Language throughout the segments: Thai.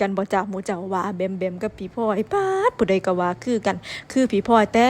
กันบ่จ้าหมูเจ้าว่าแบมแบมกับพี่พลอยปาดผู้ใดก็ว่าคือกัน คือพี่พลอยแต่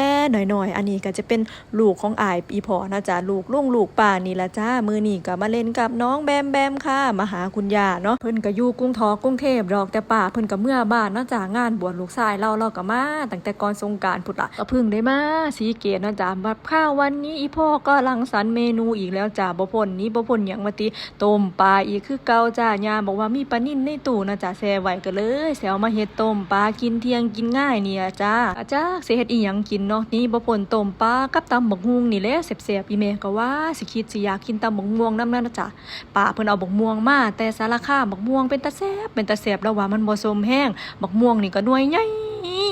น้อยๆ อันนี้ก็จะเป็นลูกของอายพี่พ่อนะจ๊ะลูกลุงลูกป้านี่ละจ้ามือนี่ก็มาเล่นกับน้องแบมแบมค่ะมาหาคุณย่าเนาะเพิ่นก็อยู่กรุงทอกรุงเทพดอกแต่ป้าเพิ่นก็เมื่อบ้านนาะจ้างานบวชลูกชายเราเราก็มาตั้งแต่ก่อนสงการพุทธละก็พิ่งได้มาสีเกตนาะจ้าบัดข้าววันนี้อีพ่อก็รังสรรค์เมนูอีกแล้วจ้าบ่พ้นนี้บ่พ้นหยังมาติต้มปลาอีกคือเก่าจ้ายาบอกว่ามีปลานิ่นในตู้นะจ้าแซ่ไว้ก็เลยแซวมาเฮ็ดต้มปลากินเที่ยงกินง่ายเนี่ยจ้าอาจ้าสิเฮ็ดอีหยังกินเนาะนี่บ่ป่นต้มปลากับตำบักฮุงนี่แหละเสียบๆอีแม่ก็ว่าสิคิดสิอยากกินตำบักม่วงน้ำนั่นนะจ้าป้าเพิ่นเอาบักม่วงมาแต่สารคามบักม่วงเป็นตาแซ่บเป็นตาแซ่บแล้วว่ามันบ่สมแห้งบักม่วงนี่ก็หน่วยใหญ่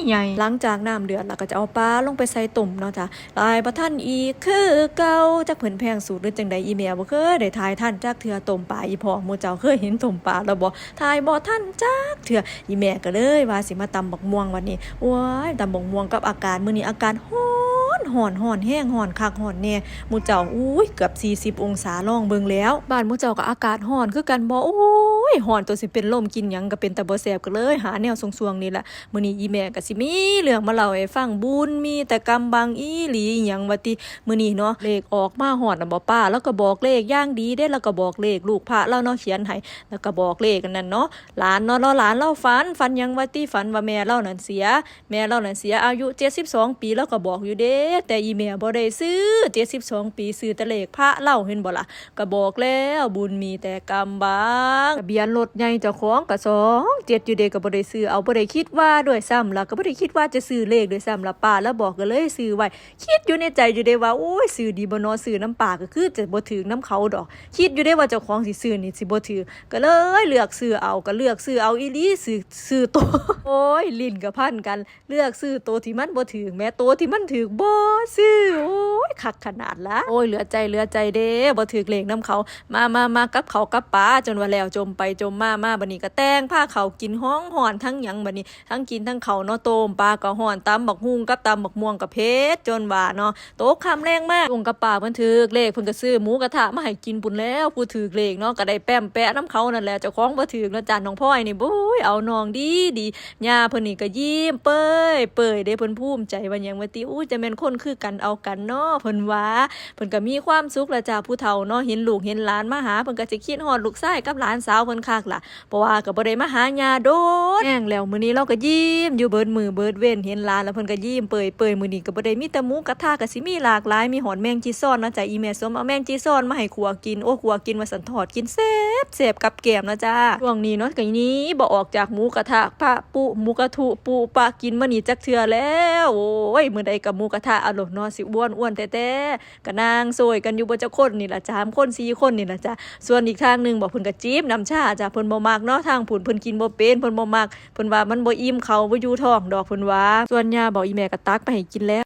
ใหญ่หลังจากน้ำเดือดแล้วก็จะเอาปลาลงไปใส่ตุ่มเนาะจ้ะลายประท่านอีกคือเก่าจักเพิ่นแพงสูตรหรือจังใดอีเมียบ่เคยได้ทายท่านจักเทื่อต้มปลาอีพอหมู่เจ้าเคยเห็นต้มปลาแล้วบ่ทายบ่ท่านจักเทื่ออีแม่ก็เลยว่าสิมาตำบักม่วงวันนี้ว้ายตำบักม่วงกับอากาศมื้อนี้อากาศร้อนร้อนร้อนแห้งร้อนคักร้อนแน่หมู่เจ้าอุ้ยเกือบ 40 องศาลองเบิ่งแล้ว บ้านหมู่เจ้าก็อากาศร้อนคือกันบ่โอ้ ยร้อนตัวสิเป็นลมกินยังก็เป็นตาบ่แซ่บก็เลย หาแนวสวงๆนี่แหละมื้อนี้อีแม่ก็สิมีเรื่องมาเล่าให้ฟังบุญมีแต่กำบังอีหลีหยังว่าติมื้อนี้เนาะเลขออกมาฮอดน่ะบ่ป้า แล้วก็บอกเลขย่างดีเด้แล้วก็บอกเลขลูกพระเราเนาะเขียนให้แล้วก็บอกเลขกันนั่นเนาะหลานเนาะเราหลานเราฝันฝันยังว่าติฝันว่าแม่เรานั่นเสีย แม่เรานั่นเสียอายุ 72 ปีแล้วก็บอกอยู่เด้แต่อีแม่บ่ได้ซื้อ 72 ปีซื้อแต่เลขพระเล่าเห็นบ่ล่ะก็บอกแล้วบุญมีแต่กำบังเบียนรถใหญ่เจ้าของก็สองเจ็ดอยู่เด้ก็บ่ได้ซื้อเอาบ่ได้คิดว่าด้วยซ้ำล่ะก็บ่ได้คิดว่าจะซื้อเลขด้วยซ้ำล่ะป้าแล้วบอกก็เลยซื้อไว้ คิดอยู่ในใจอยู่เด้ว่าโอ้ยซื้อดีบนาะซื้อน้ำปาก็คือจะบ่ถึงน้ำเขาดอก คิดอยู่ได้ว่าเจ้าของสิซื้อนี่สิบ่ถือก็เลยเลือกซื้อเอาก็เลือกซื้อเอาอีลีซื้อซื้อตัวโอ้ยลิ้นกับพันกัน เลือกซื้อตัวที่มันบ่ถึงแม้ตัวที่มันถึงบ่ซื้อโอ้ยคักขนาดละโอ้ยเหลือใจเหลือใจเด้บ่ถึกเลขน้ำเขา มามามากับเขากับป้าจนว่าแล้วจมไปจมมามาบัดนี้ก็แต่งผ้าเขากินห้องหอนทั้งหยังบัดนี้ ทั้งกินทั้งเขาเนาะโตมปลาก็หอนตำบักฮุงกับตำบักม่วงกับเพชรจนว่าเนาะโตกคำแรงมากลงกับป้าเพิ่นถึกเลขเพิ่นก็ซื้อหมูกระทะมาให้กินปุ่นแล้วผู้ถึกเลขเนาะก็ได้แป้มแปะน้ำเขานั่นแหละเจ้าของบ่ถึกเนาะจานน้องพ่อยนี่บุ้ยเอาน้องดีดีย่าเพิ่นนี่ก็ยิ้มเป้ยเป้ยเด้เพิ่นภูมิใจว่าหยังว่าติอู้จะแม่นคนคือกันเอากันเนาะเพิ่นว่าเพิ่นก็มีความสุขละจ้าผู้เฒ่าเนาะเห็นลูกเห็นหลานมาหาเพิ่นก็สิคิดฮอดลูกชายกับหลานสาวเพิ่นคักล่ะเพราะว่าก็บ่ได้มาหาญาโดนแห้งแล้วมื้อนี้เราก็ยิ้มอยู่เบิดมือเบิดเว้นเห็นหลานแล้วเพิ่นก็ยิ้มเปยเปยมื้อนี้ก็บ่ได้มีแต่หมูกระทะก็สิมีหลากหลายมีหอนแมงจีซ้อนนะจ้ะอีแม่สมเอาแมงจีซ้อนมาให้ขัวกินโอ้ขัวกินว่าสันทอดกินแซ่บแซ่บกับแกมนะจ้าช่วงนี้เนาะก็นี้บ่ออกจากหมูกระทะพระปุหมูกระทุปูปลากินมื้อนี้จักเทื่อแล้วโอ้ยมื้อใดกับหมูกระทะอร่อยเนาะสิอ้วนอ้วนแต่ๆก็นางโซยกันอยู่บ่จักคนนี่ล่ะจ้า3คน4คนนี่ล่ะจ้าส่วนอีกทางหนึงบอกเพิ่นก็จีบน้ำชาจ้าเพิ่นบ่มักเนาะทางผุนเพิ่นกินบ่เป็นเพิ่นบ่มักเพิ่นว่ามันบ่อิ่มเขาบ่อยู่ท้องดอกเพิ่นว่าส่วนย่าบอกอีแม่ก็ตักไปให้กินแล้ว